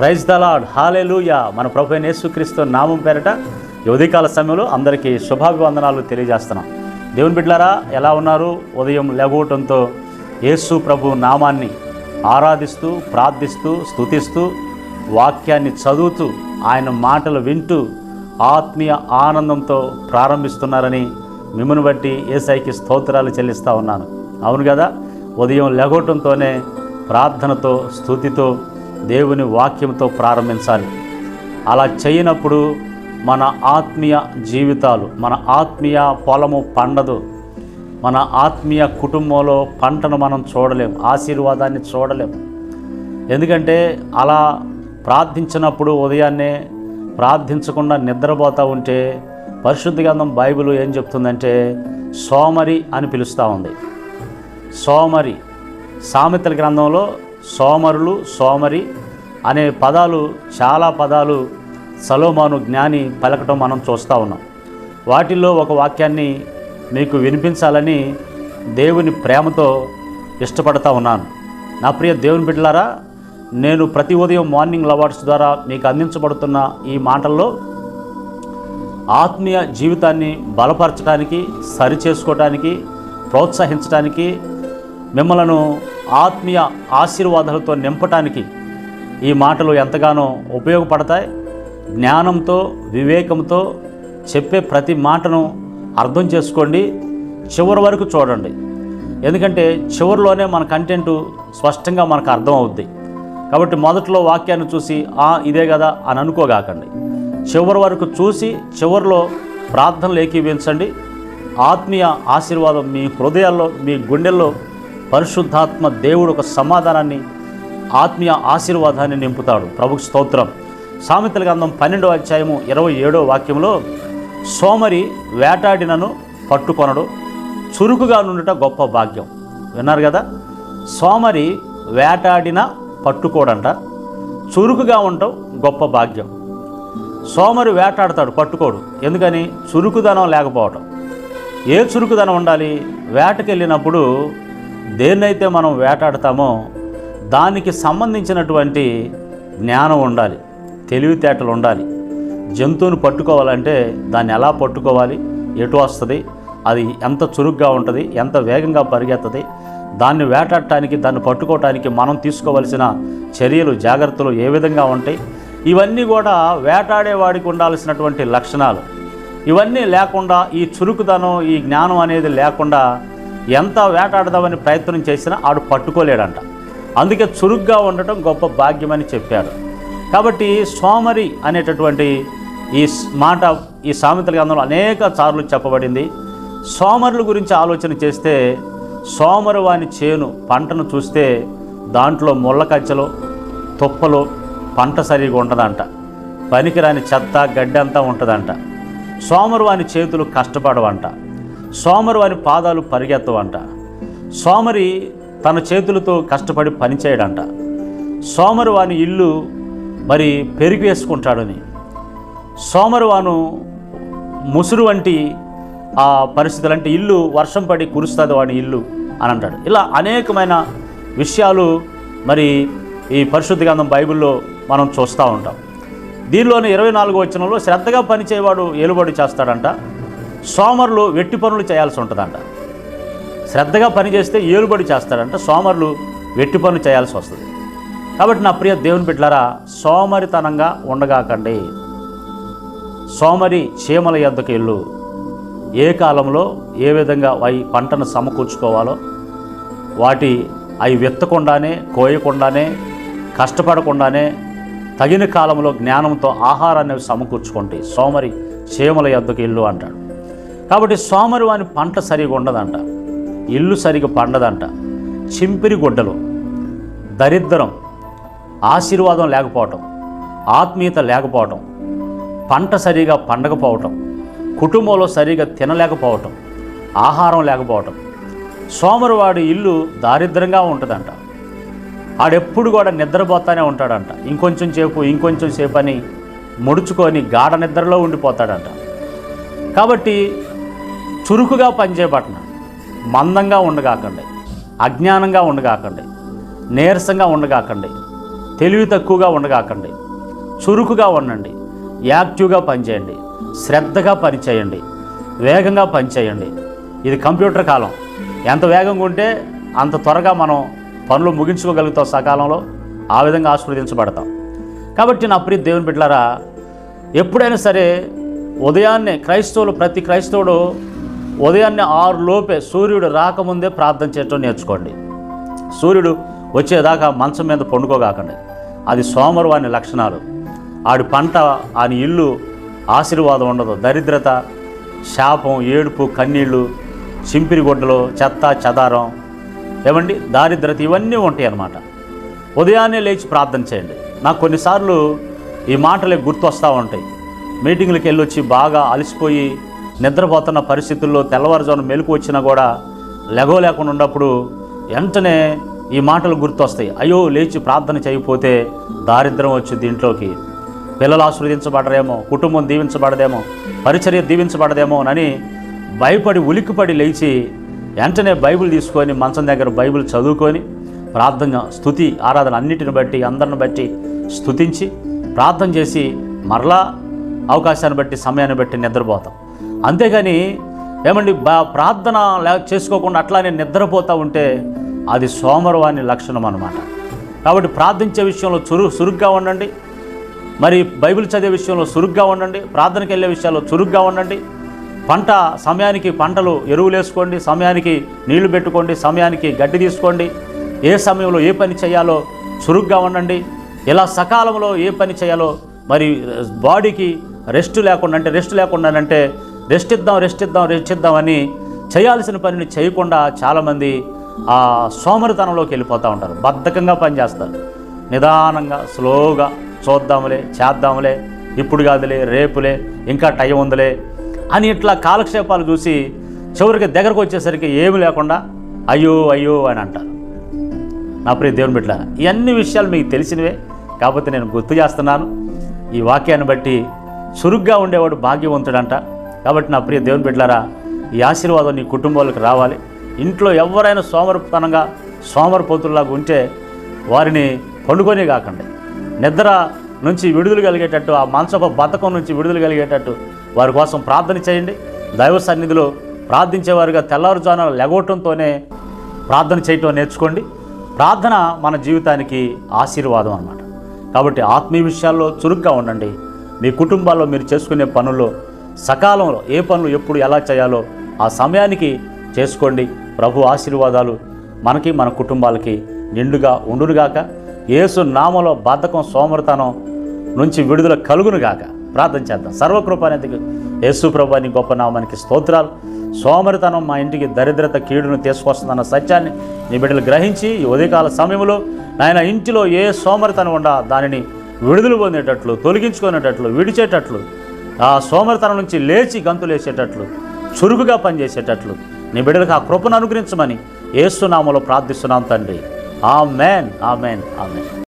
Praise the Lord hallelujah మన ప్రభు యేసుక్రీస్తు నామం పేరట ఈ ఉదయకాల సమయంలో అందరికీ శుభాభివందనాలు తెలియజేస్తున్నాం. దేవుని బిడ్డలారా ఎలా ఉన్నారు? ఉదయం లేగవటంతో యేసు ప్రభు నామాన్ని ఆరాధిస్తూ ప్రార్థిస్తూ స్తుతిస్తూ వాక్యాన్ని చదువుతూ ఆయన మాటలు వింటూ ఆత్మీయ ఆనందంతో ప్రారంభిస్తున్నారని మిమ్మల్ని బట్టి ఏసైకి స్తోత్రాలు చెల్లిస్తూ ఉన్నాను. అవును కదా? ఉదయం లెగవటంతోనే ప్రార్థనతో స్థుతితో దేవుని వాక్యంతో ప్రారంభించాలి. అలా చేయనప్పుడు మన ఆత్మీయ జీవితాలు మన ఆత్మీయ పొలము పండదు. మన ఆత్మీయ కుటుంబంలో పంటను మనం చూడలేం ఆశీర్వాదాన్ని చూడలేము ఎందుకంటే అలా ప్రార్థించినప్పుడు ఉదయాన్నే ప్రార్థించకుండా నిద్రపోతూ ఉంటే పరిశుద్ధ గ్రంథం బైబిల్ ఏం చెప్తుందంటే సోమరి అని పిలుస్తూ ఉంది. సోమరి సామెతల గ్రంథంలో సోమరులు సోమరి అనే పదాలు చాలా పదాలు సలోమాను జ్ఞాని పలకటం మనం చూస్తూ ఉన్నాం. వాటిల్లో ఒక వాక్యాన్ని మీకు వినిపించాలని దేవుని ప్రేమతో ఇష్టపడతా ఉన్నాను. నా ప్రియ దేవుని బిడ్డలారా నేను ప్రతి ఉదయం మార్నింగ్ లవార్డ్స్ ద్వారా మీకు అందించబడుతున్న ఈ మాటల్లో ఆత్మీయ జీవితాన్ని బలపరచడానికి సరిచేసుకోవటానికి ప్రోత్సహించడానికి మిమ్మలను ఆత్మీయ ఆశీర్వాదాలతో నింపటానికి ఈ మాటలు ఎంతగానో ఉపయోగపడతాయి. జ్ఞానంతో వివేకంతో చెప్పే ప్రతి మాటను అర్థం చేసుకోండి. చివరి వరకు చూడండి. ఎందుకంటే చివరిలోనే మన కంటెంట్ స్పష్టంగా మనకు అర్థం అవుద్ది కాబట్టి మొదట్లో వాక్యాన్ని చూసి ఆ ఇదే కదా అని అనుకోగాకండి. చివరి వరకు చూసి చివరిలో ప్రార్థనలు ఏకీవించండి ఆత్మీయ ఆశీర్వాదం మీ హృదయాల్లో మీ గుండెల్లో పరిశుద్ధాత్మ దేవుడు ఒక సమాధానాన్ని ఆత్మీయ ఆశీర్వాదాన్ని నింపుతాడు. ప్రభు స్తోత్రం. సామెతల గ్రంథం పన్నెండో అధ్యాయము ఇరవై ఏడో వాక్యంలో సోమరి వేటాడినను పట్టుకొనడు చురుకుగా నుండుట గొప్ప భాగ్యం. విన్నారు కదా? సోమరి వేటాడిన పట్టుకోడంట చురుకుగా ఉండటం గొప్ప భాగ్యం. సోమరి వేటాడతాడు పట్టుకోడు. ఎందుకని? చురుకుదనం లేకపోవటం. ఏ చురుకుదనం ఉండాలి? వేటకెళ్ళినప్పుడు దేన్నైతే మనం వేటాడతామో దానికి సంబంధించినటువంటి జ్ఞానం ఉండాలి తెలివితేటలు ఉండాలి. జంతువుని పట్టుకోవాలంటే దాన్ని ఎలా పట్టుకోవాలి ఎటు వస్తుంది అది ఎంత చురుగ్గా ఉంటుంది ఎంత వేగంగా పరిగెత్తది దాన్ని వేటాడటానికి దాన్ని పట్టుకోవటానికి మనం తీసుకోవలసిన చర్యలు జాగ్రత్తలు ఏ విధంగా ఉంటాయి ఇవన్నీ కూడా వేటాడేవాడికి ఉండాల్సినటువంటి లక్షణాలు. ఇవన్నీ లేకుండా ఈ చురుకుదనం ఈ జ్ఞానం అనేది లేకుండా ఎంత వేటాడదామని ప్రయత్నం చేసినా ఆడు పట్టుకోలేడంట. అందుకే చురుగ్గా ఉండటం గొప్ప భాగ్యమని చెప్పాడు కాబట్టి సోమరి అనేటటువంటి ఈ మాట ఈ సామెతల గ్రంథంలో అనేక సార్లు చెప్పబడింది. సోమరుల గురించి ఆలోచన చేస్తే సోమరు వాని చేను పంటను చూస్తే దాంట్లో ముళ్ళకచ్చలు తుప్పలు పంట సరిగా ఉండదంట. పనికిరాని చెత్త గడ్డంతా ఉంటుందంట. సోమరు వాని చేతులు కష్టపడవంట. సోమరి వారి పాదాలు పరిగెత్తవంట. సోమరి తన చేతులతో కష్టపడి పనిచేయడంట. సోమరి వాని ఇల్లు మరి పెరిగి వేసుకుంటాడని. సోమరువాను ముసురు వంటి ఆ పరిస్థితులు అంటే ఇల్లు వర్షం పడి కురుస్తుంది వాడి ఇల్లు అని అంటాడు. ఇలా అనేకమైన విషయాలు మరి ఈ పరిశుద్ధ గ్రంథం బైబిల్లో మనం చూస్తూ ఉంటాం. దీనిలోని ఇరవై నాలుగో వచనంలో శ్రద్ధగా పనిచేయవాడు ఏలుబడి చేస్తాడంట. సోమరులు వెట్టి పనులు చేయాల్సి ఉంటుందంట. శ్రద్ధగా పనిచేస్తే ఏలుబడి చేస్తాడంట సోమరులు వెట్టి పనులు చేయాల్సి వస్తుంది. కాబట్టి నా ప్రియ దేవుని బిడ్డలారా సోమరితనంగా ఉండగాకండి. సోమరి చీమల యొద్దకు ఇల్లు ఏ కాలంలో ఏ విధంగా అవి పంటను సమకూర్చుకోవాలో వాటి అవి విత్తకుండానే కోయకుండానే కష్టపడకుండానే తగిన కాలంలో జ్ఞానంతో ఆహారాన్ని సమకూర్చుకోండి సోమరి చీమల యొద్దకు ఇల్లు అంటాడు. కాబట్టి సోమరు వాని పంట సరిగా ఉండదంట. ఇల్లు సరిగా పండదంట. చింపిరి గుడ్డలు దరిద్రం ఆశీర్వాదం లేకపోవటం ఆత్మీయత లేకపోవటం పంట సరిగా పండకపోవటం కుటుంబంలో సరిగా తినలేకపోవటం ఆహారం లేకపోవటం. సోమరివాడి ఇల్లు దారిద్రంగా ఉంటుందంట. ఆడెప్పుడు కూడా నిద్రపోతానే ఉంటాడంట. ఇంకొంచెం సేపు ఇంకొంచెం సేపు అని ముడుచుకొని గాఢ నిద్రలో ఉండిపోతాడంట. కాబట్టి చురుకుగా పనిచేయబట్టిన మందంగా ఉండగాకండి అజ్ఞానంగా ఉండగాకండి నీరసంగా ఉండగాకండి తెలివి తక్కువగా ఉండగాకండి చురుకుగా ఉండండి యాక్టివ్గా పనిచేయండి శ్రద్ధగా పనిచేయండి వేగంగా పనిచేయండి. ఇది కంప్యూటర్ కాలం. ఎంత వేగంగా ఉంటే అంత త్వరగా మనం పనులు ముగించుకోగలుగుతాం సకాలంలో. ఆ విధంగా ఆస్వాదించబడతాం కాబట్టి నా ప్రీతి దేవుని బిడ్డలారా ఎప్పుడైనా సరే ఉదయాన్నే క్రైస్తవులు ప్రతి క్రైస్తవుడు ఉదయాన్నే ఆరు లోపే సూర్యుడు రాకముందే ప్రార్థన చేయటం నేర్చుకోండి. సూర్యుడు వచ్చేదాకా మంచం మీద పండుకోగాకండి. అది సోమరువాని లక్షణాలు. ఆడి పంట ఆని ఇల్లు ఆశీర్వాదం ఉండదు. దరిద్రత శాపం ఏడుపు కన్నీళ్ళు చింపిరి గుడ్డలు చెత్త చదారం ఏమండి? దారిద్రత ఇవన్నీ ఉంటాయి అన్నమాట ఉదయాన్నే లేచి ప్రార్థన చేయండి. నాకు కొన్నిసార్లు ఈ మాటలే గుర్తొస్తూ ఉంటాయి. మీటింగ్లకు వెళ్ళి వచ్చి బాగా అలసిపోయి నిద్రపోతున్న పరిస్థితుల్లో తెల్లవారుజామున మెలకు వచ్చినా కూడా లెగవలేకుండా ఉన్నప్పుడు వెంటనే ఈ మాటలు గుర్తొస్తాయి. అయ్యో లేచి ప్రార్థన చేయకపోతే దారిద్రం వచ్చింది ఇంట్లోకి పిల్లలు ఆశీర్వదించబడరేమో కుటుంబం దీవించబడదేమో పరిచర్య దీవించబడదేమో అని భయపడి ఉలిక్కిపడి లేచి వెంటనే బైబిల్ తీసుకొని మంచం దగ్గర బైబిల్ చదువుకొని ప్రార్థన స్థుతి ఆరాధన అన్నిటిని బట్టి అందరిని బట్టి స్థుతించి ప్రార్థన చేసి మరలా అవకాశాన్ని బట్టి సమయాన్ని బట్టి నిద్రపోతాం. అంతేగాని ఏమండి బా ప్రార్థన లే చేసుకోకుండా అట్లానే నిద్రపోతూ ఉంటే అది సోమరవాని లక్షణం అన్నమాట. కాబట్టి ప్రార్థించే విషయంలో చురు చురుగ్గా ఉండండి. మరి బైబిల్ చదివే విషయంలో చురుగ్గా ఉండండి. ప్రార్థనకి వెళ్ళే విషయాల్లో చురుగ్గా ఉండండి. పంట సమయానికి పంటలు ఎరువులు వేసుకోండి. సమయానికి నీళ్ళు పెట్టుకోండి. సమయానికి గడ్డి తీసుకోండి. ఏ సమయంలో ఏ పని చేయాలో చురుగ్గా ఉండండి. ఇలా సకాలంలో ఏ పని చేయాలో మరి బాడీకి రెస్ట్ లేకుండా అంటే రెస్ట్ లేకుండా అంటే రెస్ట్ ఇద్దాం రెస్ట్ ఇద్దాం రెస్ట్ ఇద్దాం అని చేయాల్సిన పనిని చేయకుండా చాలామంది ఆ సోమరితనంలోకి వెళ్ళిపోతూ ఉంటారు. బద్ధకంగా పనిచేస్తారు. నిదానంగా స్లోగా చూద్దాంలే చేద్దాంలే ఇప్పుడు కాదులే రేపులే ఇంకా టైం ఉందిలే అని ఇట్లా కాలక్షేపాలు చూసి చివరికి దగ్గరకు వచ్చేసరికి ఏమి లేకుండా అయ్యో అయ్యో అని అంటారు. నా ప్రియ దేవుని బిడ్డ ఇవన్నీ విషయాలు మీకు తెలిసినవే కాకపోతే నేను గుర్తు చేస్తున్నాను. ఈ వాక్యాన్ని బట్టి చురుగ్గా ఉండేవాడు భాగ్యవంతుడంట. కాబట్టి నా ప్రియ దేవుని బిడ్డలారా ఈ ఆశీర్వాదం నీ కుటుంబాలకు రావాలి. ఇంట్లో ఎవరైనా సోమరతనంగా సోమరపోతుల్లాగా ఉంటే వారిని పండుకొనే కాకండి. నిద్ర నుంచి విడుదల కలిగేటట్టు ఆ మాంసపు బతకం నుంచి విడుదల కలిగేటట్టు వారి కోసం ప్రార్థన చేయండి. దైవ సన్నిధిలో ప్రార్థించేవారుగా తెల్లవారుజాన లెగవటంతోనే ప్రార్థన చేయటం నేర్చుకోండి. ప్రార్థన మన జీవితానికి ఆశీర్వాదం అన్నమాట. కాబట్టి ఆత్మీయ విషయాల్లో చురుగ్గా ఉండండి. మీ కుటుంబాల్లో మీరు చేసుకునే పనుల్లో సకాలంలో ఏ పనులు ఎప్పుడు ఎలా చేయాలో ఆ సమయానికి చేసుకోండి. ప్రభు ఆశీర్వాదాలు మనకి మన కుటుంబాలకి నిండుగా ఉండునుగాక యేసు నామలో బద్ధకం సోమరతనం నుంచి విడుదల కలుగునుగాక ప్రార్థన చేద్దాం. సర్వకృపానికి యేసు ప్రభాని గొప్ప నామానికి స్తోత్రాలు. సోమరితనం మా ఇంటికి దరిద్రత కీడును తీసుకొస్తుందన్న సత్యాన్ని నీ బిడ్డలు గ్రహించి ఈ ఉదయకాల సమయంలో నాయన ఇంటిలో ఏ సోమరితనం ఉండా దానిని విడుదల పొందేటట్లు తొలగించుకునేటట్లు విడిచేటట్లు ఆ సోమరితనం నుంచి లేచి గంతులేసేటట్లు చురుకుగా పనిచేసేటట్లు నీ బిడ్డలకు ఆ కృపను అనుగ్రహించమని ఏసునామలో ప్రార్థిస్తున్నాం తండ్రి. ఆ మేన్ ఆ మేన్ ఆ మేన్